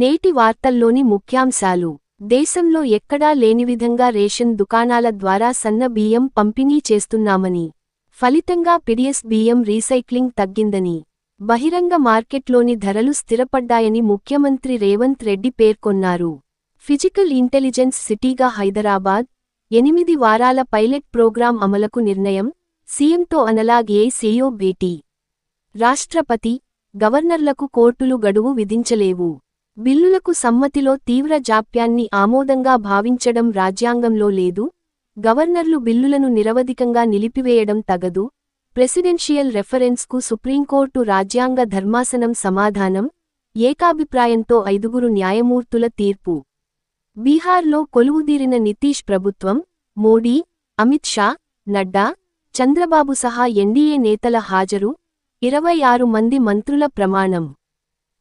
నేటి వార్తల్లోని ముఖ్యాంశాలు. దేశంలో ఎక్కడా లేనివిధంగా రేషన్ దుకాణాల ద్వారా సన్న బియ్యం పంపిణీ చేస్తున్నామని ఫలితంగా పిడియస్ బియ్యం రీసైక్లింగ్ తగ్గిందని బహిరంగ మార్కెట్లోని ధరలు స్థిరపడ్డాయని ముఖ్యమంత్రి రేవంత్ రెడ్డి పేర్కొన్నారు. ఫిజికల్ ఇంటెలిజెన్స్ సిటీగా హైదరాబాద్ ఎనిమిది వారాల పైలట్ ప్రోగ్రాం అమలకు నిర్ణయం సీఎంతో అనలాగ్ ఏ సీఓ భేటీ. రాష్ట్రపతి గవర్నర్లకు కోర్టులు గడువు విధించలేవు. బిల్లులకు సమ్మతిలో తీవ్ర జాప్యాన్ని ఆమోదంగా భావించడం రాజ్యాంగంలో లేదు. గవర్నర్లు బిల్లులను నిరవధికంగా నిలిపివేయడం తగదు. ప్రెసిడెన్షియల్ రెఫరెన్స్కు సుప్రీంకోర్టు రాజ్యాంగ ధర్మాసనం సమాధానం ఏకాభిప్రాయంతో ఐదుగురు న్యాయమూర్తుల తీర్పు. బీహార్లో కొలువుదీరిన నితీష్ ప్రభుత్వం మోడీ అమిత్ షా నడ్డా చంద్రబాబు సహా ఎన్డీఏ నేతల హాజరు ఇరవై ఆరు మంది మంత్రుల ప్రమాణం.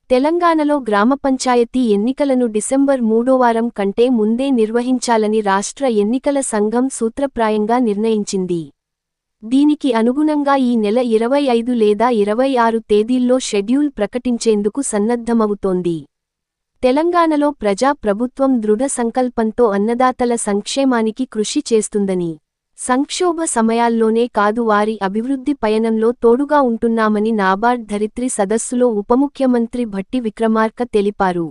తెలంగాణలో గ్రామ పంచాయతీ ఎన్నికలను డిసెంబర్ మూడో వారం కంటే ముందే నిర్వహించాలని రాష్ట్ర ఎన్నికల సంఘం సూత్రప్రాయంగా నిర్ణయించింది. దీనికి అనుగుణంగా ఈ నెల ఇరవై ఐదు లేదా ఇరవై ఆరు తేదీల్లో షెడ్యూల్ ప్రకటించేందుకు సన్నద్ధమవుతోంది. తెలంగాణలో ప్రజా ప్రభుత్వం దృఢ సంకల్పంతో అన్నదాతల సంక్షేమానికి కృషి చేస్తుందని సంక్షోభ సమయాల్లోనే కాదు వారి అభివృద్ధి పయనంలో తోడుగా ఉంటున్నామని నాబార్డ్ ధరిత్రి సదస్సులో ఉపముఖ్యమంత్రి భట్టి విక్రమార్క తెలిపారు.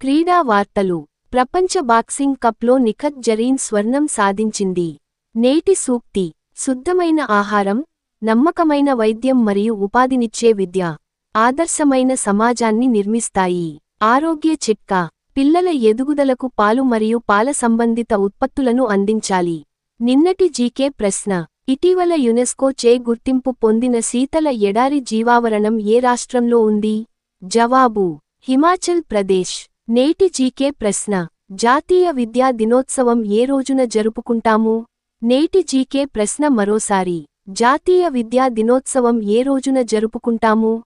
క్రీడా వార్తలు. ప్రపంచ బాక్సింగ్ కప్లో నిఖత్ జరీన్ స్వర్ణం సాధించింది. నేటి సూక్తి. శుద్ధమైన ఆహారం నమ్మకమైన వైద్యం మరియు ఉపాధినిచ్చే విద్య. ఆదర్శమైన సమాజాన్ని నిర్మిస్తాయి. ఆరోగ్య చిట్కా. పిల్లల ఎదుగుదలకు పాలు మరియు పాల సంబంధిత ఉత్పత్తులను అందించాలి. నిన్నటి జీకే ప్రశ్న. ఇటీవల యునెస్కో చే గుర్తింపు పొందిన శీతల ఎడారి జీవావరణం ఏ రాష్ట్రంలో ఉంది? జవాబు. హిమాచల్ ప్రదేశ్. నేటి జీకే ప్రశ్న. జాతీయ విద్యా దినోత్సవం ఏ రోజున జరుపుకుంటాము? నేటి జీకే ప్రశ్న మరోసారి. జాతీయ విద్యా దినోత్సవం ఏ రోజున జరుపుకుంటాము?